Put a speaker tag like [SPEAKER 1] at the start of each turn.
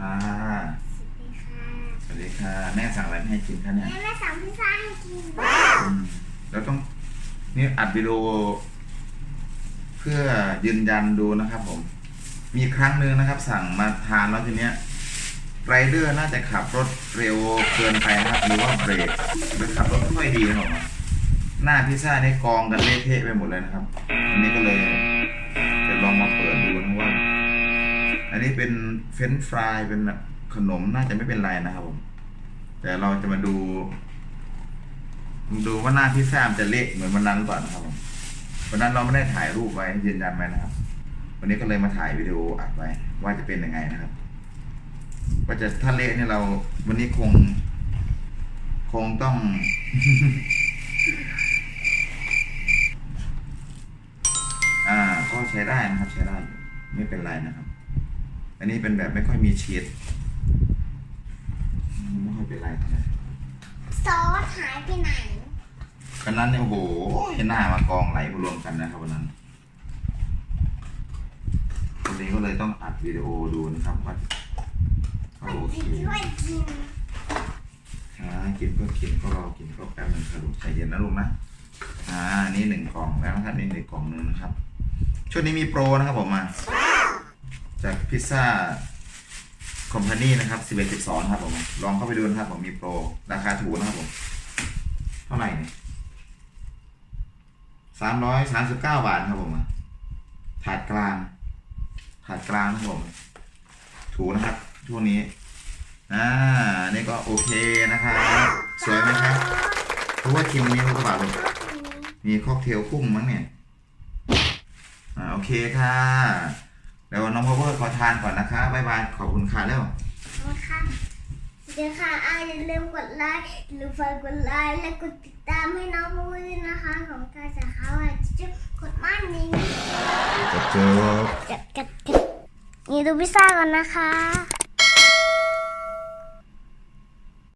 [SPEAKER 1] ค่ะสวัสดีค่ะ แม่สั่งอะไรให้กินคะเนี่ย
[SPEAKER 2] แม่สั่งพิซซ่าให้กิน
[SPEAKER 1] อืมแล้วต้องนี่อัดวิดีโอเพื่อยืนยันดูนะครับผม มีครั้งหนึ่งนะครับ สั่งมาทานแล้วทีเนี้ยไรเดอร์น่าจะขับรถเร็วเกินไปนะครับหรือว่าเบรกหรือขับรถไม่ค่อยดีนะครัหน้าพิซซ่านี่กองกันเละเทะไปหมดเลยนะครับอันนี้ก็เลย นนี้เป็นเฟรนฟรายเป็นขนมน่าจะไม่เป็นไรนะครับผม แต่เราจะมาดู ดูว่าหน้าพิซซ่ามจะเละเหมือนวันนั้นหรือเปล่านะครับผมวันนั้นเราไม่ได้ถ่ายรูปไว้ยืนยันไว้นะครับ วันนี้ก็เลยมาถ่ายวิดีโออัดไว้ ว่าจะเป็นยังไงนะครับว่าจะถ้าเละเนี่ยเรา วันนี้คง คงต้องอ่าก็ใช้ได้นะครับ ใช้ได้ ไม่เป็นไรนะครับ อันนี้เป็นแบบไม่ค่อยมีชีสไม่ค่อยเป็นไรเท่าไหร่
[SPEAKER 2] ซอสหายไปไหน
[SPEAKER 1] วันนั้นเนี่ยโอ้โหเห็นหน้ามากองไหลรวมกันนะครับวันนั้นวันนี้ก็เลยต้องอัดวิดีโอดูนะครับว่าโอเค
[SPEAKER 2] ช่วยกิน
[SPEAKER 1] อ่ากินก็กินก็รอกินก็แป๊บหนึงครับลูกใจเย็นนะลูกนะอ่านี่หนึ่งกล่องแล้วนะครับนี่หนึ่งกล่องหนึงนะครับช่วงนี้มีโปรนะครับผมมา จากพิซซ่าคอมพานีนะครับสิบเอ็ดสิบสองครับผม ลองเข้าไปดูนะครับผมมีโปร ราคาถูกนะครับผม เท่าไหร่เนี่ยสามร้อยสามสิบเก้าบาทครับผมถาดกลางถาดกลางนะครับผม ถูกนะครับช่วงนี้ อ่า นี่ก็โอเคนะครับ สวยไหมครับ เพราะว่าคิมนี้เขาก็บอกเลยมีค็อกเทลกุ้งมั้งเนี่ย อ่า โอเคค่ะ เดี๋ยวน้องพาวเวอร์ขอทานก่อนนะคะบ๊ายบายขอบคุณค่ะแล้ว
[SPEAKER 2] นะคะเดี๋ยวค่ะอาอย่าลืมกดไลค์อย่าลืมฝากกดไลค์และกดติดตามให้น้องมูด้วยนะคะ ของการสาขาว่าจะกดมันนี้
[SPEAKER 1] จบจบ
[SPEAKER 2] กัดกัดกัดนี่ดูพิซซ่าก่อนนะคะ